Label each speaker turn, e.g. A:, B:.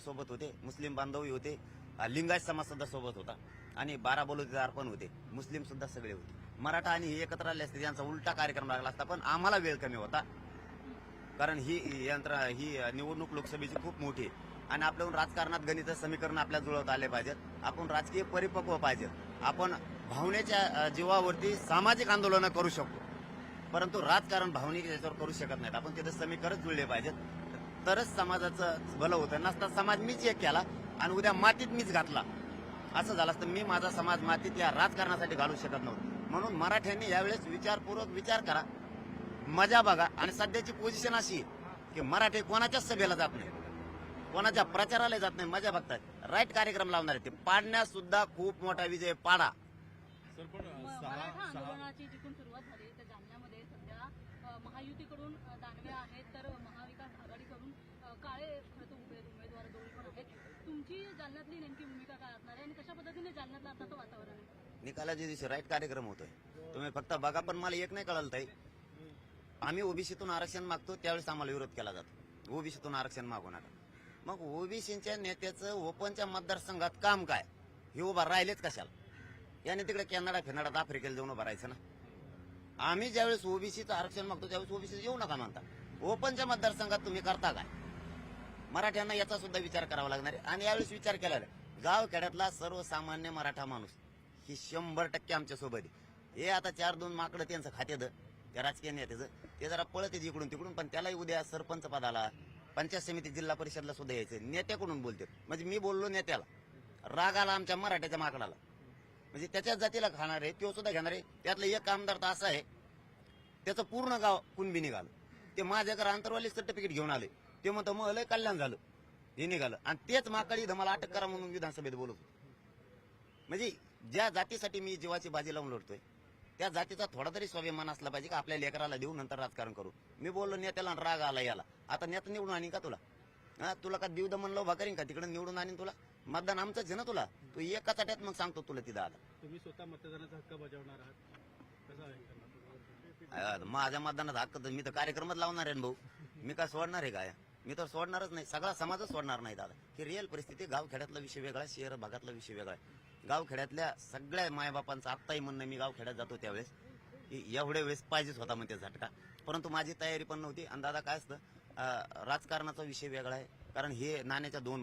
A: सोबत होते. मुस्लिम बांधवही होते. लिंगायत समाज सुद्धा सोबत होता. आणि बारा बलुतेदार पण होते. मुस्लिम सुद्धा सगळे होते. मराठा आणि हे एकत्र आले असते त्यांचा उलटा कार्यक्रम लागला असता पण आम्हाला वेळ कमी होता. कारण ही यंत्र ही निवडणूक लोकसभेची खूप मोठी आहे. आणि आपल्याहून राजकारणात गणित समीकरण आपल्या जुळवत आले पाहिजेत. आपण राजकीय परिपक्व पाहिजेत. आपण भावनेच्या जीवावरती सामाजिक आंदोलनं करू शकतो. परंतु राजकारण भावनिक याच्यावर करू शकत नाहीत. आपण तिथे समीकरण जुळले पाहिजेत. तरच समाजाचं भलं होतं. नसता समाज मीच एक केला आणि उद्या मातीत मीच घातला. असं झालं असतं. मी माझा समाज मातीत या राजकारणासाठी घालू शकत नव्हतो. म्हणून मराठ्यांनी यावेळेस विचारपूर्वक विचार करा. मजा बघा. आणि सध्याची पोझिशन अशी की मराठी कोणाच्याच सभेला जात नाही. कोणाच्या प्रचाराला जात नाही. मजा बघतात राईट कार्यक्रम लावणार आहे ते. पाडण्यास सुद्धा खूप मोठा विजय पाडा.
B: सर पण
C: आंदोलनाची जिथून सुरुवात झाली जालन्यामध्ये सध्या महायुतीकडून दानवे आहेत. तर जालन्यातली नेमकी भूमिका काय असणार आहे आणि कशा पद्धतीने जालन्यातलं आताचं वातावरण आहे?
A: निकालाच्या दिवशी राईट कार्यक्रम होतोय. तुम्ही फक्त बघा पण मला एक नाही कळलं ताई. आम्ही ओबीसीतून आरक्षण मागतो त्यावेळेस आम्हाला विरोध केला जातो. ओबीसीतून आरक्षण मागू नका. मग ओबीसीच्या नेत्याचं ओपनच्या मतदारसंघात काम काय? हे उभा राहिलेच कशाला? याने तिकडे कॅनडा फिनाडात आफ्रिकेला जाऊन उभं राहायचं ना? आम्ही ज्यावेळेस ओबीसीचं आरक्षण मागतो त्यावेळेस ओबीसी येऊ नका म्हणता. ओपनच्या मतदारसंघात तुम्ही करता काय? मराठ्यांना याचा सुद्धा विचार करावा लागणार आहे. आणि यावेळेस विचार केला गावखेड्यातला गाव खेड्यातला सर्वसामान्य मराठा माणूस ही शंभर टक्के आमच्यासोबत आहे. हे आता चार दोन माकडं त्यांचं खात्यात त्या राजकीय नेत्याचं. ते जरा पळत इकडून तिकडून पण त्यालाही उद्या सरपंच पदाला पंचायत समिती जिल्हा परिषदला सुद्धा यायचं नेत्याकडून बोलते म्हणजे मी बोललो नेत्याला. राग आला आमच्या मराठ्याच्या माकडाला. म्हणजे त्याच्याच जातीला खाणार आहे तो सुद्धा घेणार आहे. त्यातलं एक कामदार तर असं आहे त्याचं पूर्ण गाव कुणबी निघालं. ते माझ्याकडे आंतरवाली सर्टिफिकेट घेऊन आले. ते म्हणतो मग लय कल्याण झालं. हे निघालं. आणि तेच माकडी इथं मला अटक करा म्हणून विधानसभेत बोलत होते म्हणजे ज्या जातीसाठी मी जीवाची बाजी लावून लढतोय त्या जातीचा थोडा तरी स्वाभिमान असला पाहिजे का आपल्या लेकराला देऊ नंतर राजकारण करू. मी बोललो नेत्याला राग आला याला. आता नेता निवडून आणि का तुला? हा तुला का देऊ म्हणलं उभा करीन का? तिकडे निवडून आणीन तुला? मतदान आमचंच आहे ना तुला? तू एका चाट्यात मग सांगतो तुला तिथं आला
B: तुम्ही स्वतः मतदानाचा हक्क बजावणार आहात?
A: माझ्या मतदानाचा हक्क तर मी तर कार्यक्रमच लावणार आहे भाऊ. मी काय सोडणार आहे काय? मी तर सोडणारच नाही. सगळा समाजच सोडणार नाही दादा. ही रिअल परिस्थिती गावखेड्यातला विषय वेगळा आहे शहर भागातला विषय वेगळा आहे. गावखेड्यातल्या सगळ्या मायबापांचं आत्ताही म्हणणं मी गावखेड्यात जातो त्यावेळेस की एवढ्या वेळेस पाहिजेच होता म्हणते झटका. परंतु माझी तयारी पण नव्हती. आणि दादा काय असतं राजकारणाचा विषय वेगळा आहे. कारण हे नाण्याच्या दोन